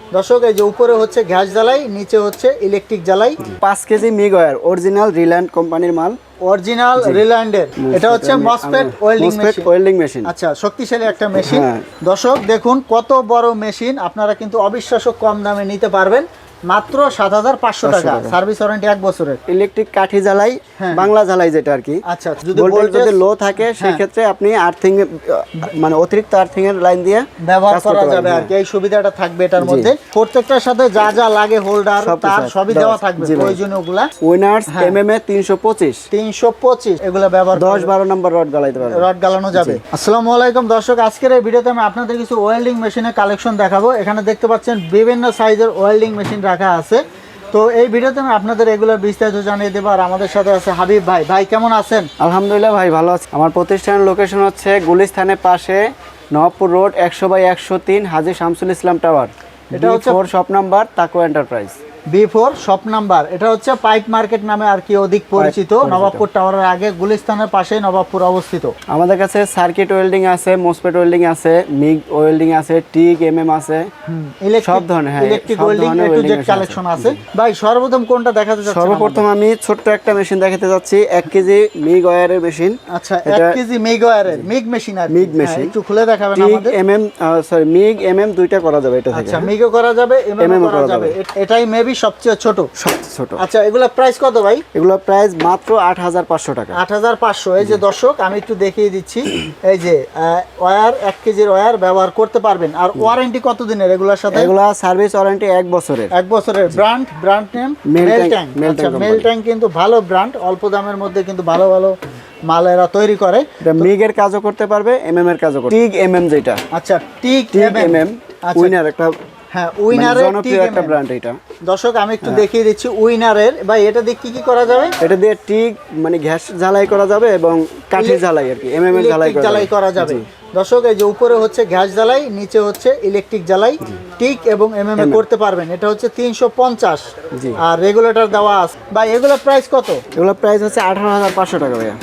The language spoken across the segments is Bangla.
দর্শক এই যে উপরে হচ্ছে গ্যাস জ্বালাই নিচে হচ্ছে ইলেকট্রিক জ্বালাই। পাঁচ KG MIG wire original Riland কোম্পানির মাল। অরিজিনাল রিল্যান্ডের এটা হচ্ছে MOSFET welding machine welding machine আচ্ছা শক্তিশালী একটা মেশিন হ্যাঁ। দর্শক দেখুন কত বড় মেশিন আপনারা কিন্তু অবিশ্বাস্য কম দামে নিতে পারবেন। মাত্র সাত হাজার পাঁচশো টাকা। সার্ভিস ওয়ারেন্টি এক বছরের। ইলেকট্রিক কাঠি জ্বালাই হ্যাঁ। বাংলা জ্বালাই যেটা আর কি। আচ্ছা যদি ভোল্টেজ যদি লো থাকে হ্যাঁ। সেক্ষেত্রে আপনি আর্থিং মানে অতিরিক্ত আর্থিং এর লাইন দিয়ে ব্যবহার করা যাবে আর কি। এই সুবিধাটা থাকবে এটার মধ্যে। প্রত্যেকটার সাথে যা যা লাগে হোল্ডার তার সবই দেওয়া থাকবে প্রয়োজনীয়গুলা উইনার্স হ্যাঁ। এম এম এ তিনশো পঁচিশ। তিনশো পঁচিশ এগুলো ব্যবহার দশ বারো নম্বর রড জ্বালাইতে পারবেন। রড গালানো যাবে। আসসালামু আলাইকুম দর্শক আজকের এই ভিডিওতে আমি আপনাদের কিছু ওয়েল্ডিং মেশিনের কালেকশন দেখাবো। এখানে দেখতে পাচ্ছেন বিভিন্ন সাইজের ওয়েল্ডিং মেশিন রাখা আছে। তো এই ভিডিওতে আমি আপনাদের এগুলো বিস্তারিত জানিয়ে দেবো। আর আমাদের সাথে আছে হাবিব ভাই। ভাই কেমন আছেন? আলহামদুলিল্লাহ ভাই ভালো আছে। আমার প্রতিষ্ঠানের লোকেশন হচ্ছে গুলিস্থানের পাশে নবাবপুর রোড একশো বাই একশো তিন হাজি শামসুল ইসলাম টাওয়ার। এটা হচ্ছে ফোর শপ নাম্বার তাকো enterprise B four shop number এটা হচ্ছে পাইপ মার্কেট নামে আর কি অধিক পরিচিত। নবাবপুর টাওয়ারের আগে গুলিস্তানের পাশে নবাবপুর অবস্থিত। আমাদের কাছে সার্কিট ওয়েল্ডিং আছে মোসপেট ওয়েল্ডিং আছে মিগ ওয়েল্ডিং আছে টিক এম এম আছে সব ধরনের, হ্যাঁ, electric welding A to Z collection আছে। ভাই সর্বপ্রথম কোনটা দেখাতে চাচ্ছেন সর্বপ্রথম আমি ছোট্ট একটা মেশিন দেখাতে যাচ্ছি এক কেজি মিগ ওয়ারের মেশিন আচ্ছা এক কেজি মিগ ওয়ারের মিগ মেশিন আর মিগ machine। একটু খুলে দেখাবেন আমাদের। M M sorry MIG M M দুইটা করা যাবে এটা থেকে। আচ্ছা মিগও করা যাবে এমএম MM ও করা যাবে। এটাই মেবি সবচেয়ে ছোট। সবচেয়ে ছোট। আচ্ছা এগুলা প্রাইস কত ভাই? এগুলো প্রাইস মাত্র আট হাজার পাঁচশো টাকা। আট হাজার পাঁচশো। এই যে দর্শক আমি একটু দেখিয়ে দিচ্ছি। এই যে ওয়ার এক কেজির ওয়ার ব্যবহার করতে পারবেন। আর ওয়ারেন্টি কত দিনের এগুলোর সাথে? এগুলা সার্ভিস ওয়ারেন্টি এক বছরের। এক বছরের। Brand brand name mail tank mail tank কিন্তু ভালো ব্র্যান্ড অল্প দামের মধ্যে কিন্তু ভালো ভালো মাল এরা তৈরি করে। মিগের কাজও করতে পারবে এম এম এর কাজও করতে টিক এম এম যেটা। আচ্ছা টিক এমএম এম এম আচ্ছা। উইনার একটা হ্যাঁ মানে উইনারের টিক জনপ্রিয় একটা ব্র্যান্ড এটা। দর্শক আমি একটু দেখিয়ে দিচ্ছি উইনারের ভাই এটা দিয়ে কি কি করা যাবে? এটা দিয়ে টিক মানে গ্যাস ঝালাই করা যাবে এবং ঝালাই আর কি এম এম এর ঝালাই জ্বালাই করা যাবে। দর্শক এই যে উপরে হচ্ছে গ্যাস জ্বালাই নিচে হচ্ছে ইলেকট্রিক জ্বালাই। টিক এবং এমএম এ করতে পারবেন। এটা হচ্ছে তিনশো পঞ্চাশ। জি। আর রেগুলেটর দেওয়া আছে। ভাই এগুলোর প্রাইস কত? এগুলো প্রাইস হচ্ছে আঠারো হাজার পাঁচশো টাকা ভাইয়া।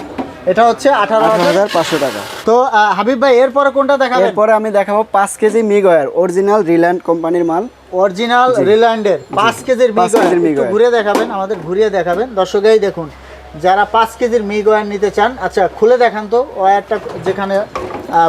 এটা হচ্ছে আঠারো হাজার। পাঁচশো টাকা। তো হাবিব ভাই এরপরে কোনটা দেখাবেন? এরপরে আমি দেখাবো পাঁচ KG MIG wire original Riland কোম্পানির মাল। অরিজিনাল রিল্যান্ডের পাঁচ কেজির। ঘুরে দেখাবেন আমাদের ঘুরিয়ে দেখাবেন। দর্শকেই দেখুন যারা পাঁচ কেজির মিগ ওয়্যার নিতে চান আচ্ছা খুলে দেখান তো ওয়ারটা যেখানে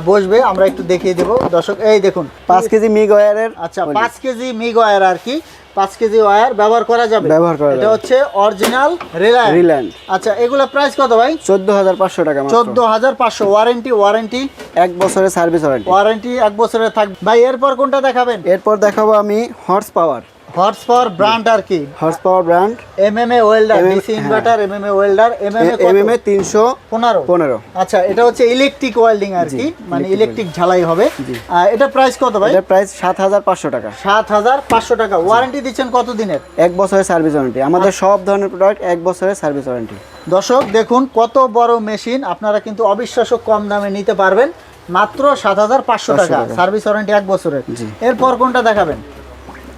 বসবে আমরা একটু দেখিয়ে দেবো। দর্শক এই দেখুন পাঁচ কেজি মিগ ওয়ারের আচ্ছা পাঁচ কেজি মিগ ওয়্যার আর কি পাঁচ কেজি ওয়্যার ব্যবহার করা যাবে? ব্যবহার করা এটা হচ্ছে অরিজিনাল রিলায়েন্স রিল্যান্ড আচ্ছা এগুলো প্রাইস কত ভাই? চোদ্দ হাজার পাঁচশো টাকা মাত্র। চোদ্দ হাজার পাঁচশো ওয়ারেন্টি ওয়ারেন্টি এক বছরের সার্ভিস ওয়ারেন্টি ওয়ারেন্টি এক বছরের থাকবে ভাই এরপর কোনটা দেখাবেন? এরপর দেখাবো আমি horse power horse power brand আর কি? Horse power brand MMA welder DC. Inverter MMA welder MMA M M A তিনশো পনেরো। পনেরো। আচ্ছা এটা হচ্ছে ইলেকট্রিক ওয়েল্ডিং আর কি মানে ইলেকট্রিক ঝালাই হবে। আহ, এটা প্রাইস কত ভাই? এটার প্রাইস সাত হাজার পাঁচশো টাকা। সাত হাজার পাঁচশো টাকা। ওয়ারেন্টি দিচ্ছেন কত দিনের এক বছরের সার্ভিস ওয়ারেন্টি আমাদের সব ধরনের প্রোডাক্ট এক বছরের সার্ভিস ওয়ারেন্টি দর্শক দেখুন কত বড় মেশিন আপনারা কিন্তু অবিশ্বাস্য কম দামে নিতে পারবেন। মাত্র সাত হাজার পাঁচশো টাকা। সার্ভিস ওয়ারেন্টি এক বছরের। এরপর কোনটা দেখাবেন?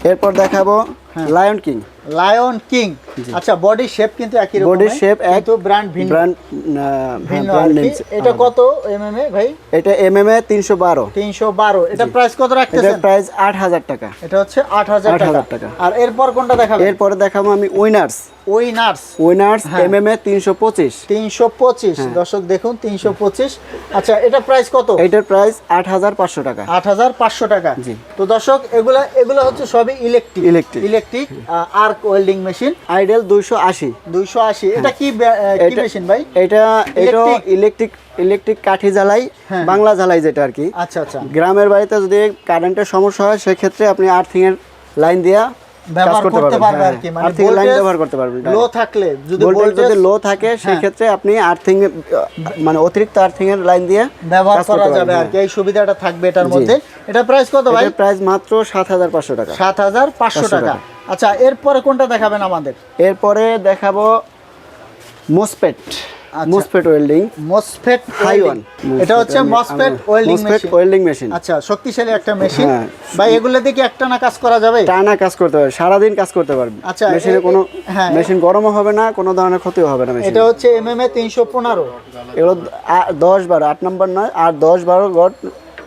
এরপর দেখাবো হ্যাঁ। লায়ন কিং লায়ন কিং আচ্ছা বডি শেপ কিন্তু একই রকম Body shape এক, কিন্তু ব্র্যান্ড ভিন্ন। ব্র্যান্ড ভিন্ন ব্র্যান্ড কি। এটা কত এমএমএ ভাই? এটা এম এম এ তিনশো বারো। তিনশো বারো। এটা প্রাইস কত রাখতেছেন? প্রাইস আট হাজার টাকা। এটা হচ্ছে আট 8,000 টাকা। আর এরপর কোনটা দেখাবেন? এরপরে দেখাবো আমি উইনার্স উইনার্স হ্যাঁ। এম এম এ তিনশো পঁচিশ। তিনশো পঁচিশ। হ্যাঁ। দর্শক দেখুন তিনশো পঁচিশ। আচ্ছা এটা প্রাইস কত? এটার প্রাইস আট হাজার পাঁচশো টাকা। আট হাজার পাঁচশো টাকা। জি। তো দর্শক এগুলা এগুলা হচ্ছে সবই electric electric electric arc welding machine ideal দুইশো আশি। দুইশো আশি এটা কি কি মেশিন ভাই? এটা এটা ইলেকট্রিক ইলেকট্রিক কাঠি জ্বালাই হ্যাঁ। বাংলা জ্বালাই যেটা আর কি। আচ্ছা আচ্ছা। গ্রামের বাড়িতে যদি কারেন্টের সমস্যা হয় সেক্ষেত্রে আপনি আর্থিং এর লাইন দিয়া ব্যবহার করতে পারবে আর কি মানে লাইন ব্যবহার করতে পারবেন লো থাকলে যদি ভোল্টেজ যদি লো থাকে সেক্ষেত্রে আপনি আর্থিং মানে অতিরিক্ত আর্থিং এর লাইন দিয়ে ব্যবহার করা করতে যাবে পারবেন, আর কি এই সুবিধাটা থাকবে এটার মধ্যে। এটা প্রাইস কত হ্যাঁ। ভাই? প্রাইস মাত্র সাত হাজার পাঁচশো টাকা। সাত হাজার পাঁচশো 500 টাকা। টাকা। আচ্ছা এরপরে কোনটা দেখাবেন আমাদের? এরপরে দেখাবো MOSFET. MOSFET welding MOSFET high one এটা হচ্ছে MOSFET welding machine welding machine আচ্ছা শক্তিশালী একটা মেশিন হ্যাঁ। ভাই এগুলো দিয়ে একটা না কাজ করা যাবে? টানা কাজ করতে পারবে সারাদিন কাজ করতে পারবে। আচ্ছা, মেশিনে কোনো হ্যাঁ। মেশিন গরমও হবে না কোনো ধরনের ক্ষতিও হবে না মেশিন। এটা হচ্ছে এমএমএ তিনশো পনেরো। এগুলো আ- দশ বারো আট নম্বর নয় আর দশ বারো গট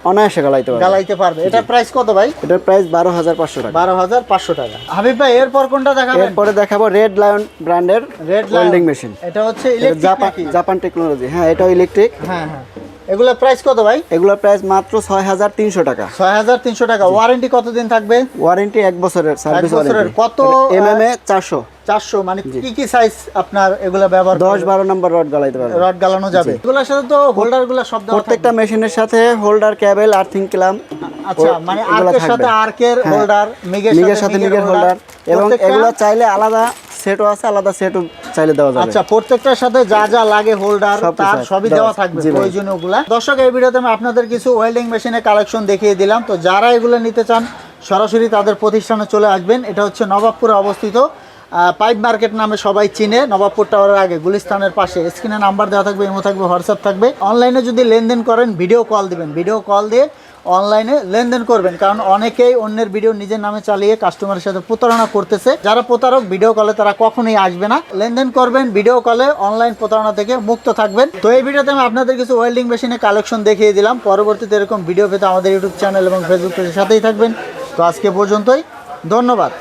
অনায়াসে গালাইতে পারবে। গালাইতে পারবে। এটা প্রাইস কত ভাই? এটার প্রাইস বারো হাজার পাঁচশো টাকা। বারো হাজার পাঁচশো টাকা। হাবিব ভাই এরপর কোনটা দেখাবেন? এরপরে দেখাবো রেড লায়ন ব্র্যান্ডের রেড ওয়েল্ডিং মেশিন এটা হচ্ছে জাপান জাপান টেকনোলজি হ্যাঁ এটাও ইলেকট্রিক হ্যাঁ হ্যাঁ। এগুলোর প্রাইস কত ভাই? এগুলোর প্রাইস মাত্র ছয় হাজার তিনশো টাকা। ছয় হাজার তিনশো টাকা। ওয়ারেন্টি কতদিন থাকবে? ওয়ারেন্টি এক বছরের সার্ভিস বছরের। কত, এম এম এ চারশো। চারশো মানে কি কি সাইজ আপনার এগুলো ব্যবহার দশ বারো নম্বর রড গালাইতে পারবে রড গালানো যাবে। এগুলোর সাথে তো হোল্ডারগুলো সব প্রত্যেকটা মেশিনের সাথে হোল্ডার ক্যাবেল আর্থিং ক্লাম আচ্ছা মানে আর্কের সাথে আর্কের। হোল্ডার মিগের মিগের সাথে মিগের হোল্ডার এবং এগুলো চাইলে আলাদা সেটও আছে আলাদা সেটও চাইলে দেওয়া যাবে। আচ্ছা প্রত্যেকটার সাথে যা যা লাগে হোল্ডার তার সবই দেওয়া থাকবে জি প্রয়োজনীয়গুলা। দর্শক এই ভিডিওতে আমি আপনাদের কিছু ওয়েল্ডিং মেশিনের কালেকশন দেখিয়ে দিলাম। তো যারা এগুলো নিতে চান সরাসরি তাদের প্রতিষ্ঠানে চলে আসবেন। এটা হচ্ছে নবাবপুরে অবস্থিত পাইপ মার্কেট নামে সবাই চিনে, নবাবপুর টাওয়ারের আগে গুলিস্তানের পাশে। স্ক্রিনে নাম্বার দেওয়া থাকবে, ইমো থাকবে, হোয়াটসঅ্যাপ থাকবে। অনলাইনে যদি লেনদেন করেন, ভিডিও কল দিবেন। ভিডিও কল দিয়ে অনলাইনে লেনদেন করবেন। কারণ অনেকেই অন্যের ভিডিও নিজের নামে চালিয়ে কাস্টমারের সাথে প্রতারণা করতেছে। যারা প্রতারক, ভিডিও কলে তারা কখনোই আসবে না। লেনদেন করবেন, ভিডিও কলে অনলাইন প্রতারণা থেকে মুক্ত থাকবেন। তো এই ভিডিওতে আমি আপনাদের কিছু ওয়েল্ডিং মেশিনের কালেকশন দেখিয়ে দিলাম। পরবর্তীতে এরকম ভিডিও পেতে আমাদের ইউটিউব চ্যানেল এবং ফেসবুক পেজের সাথেই থাকবেন। তো আজকে পর্যন্তই। ধন্যবাদ।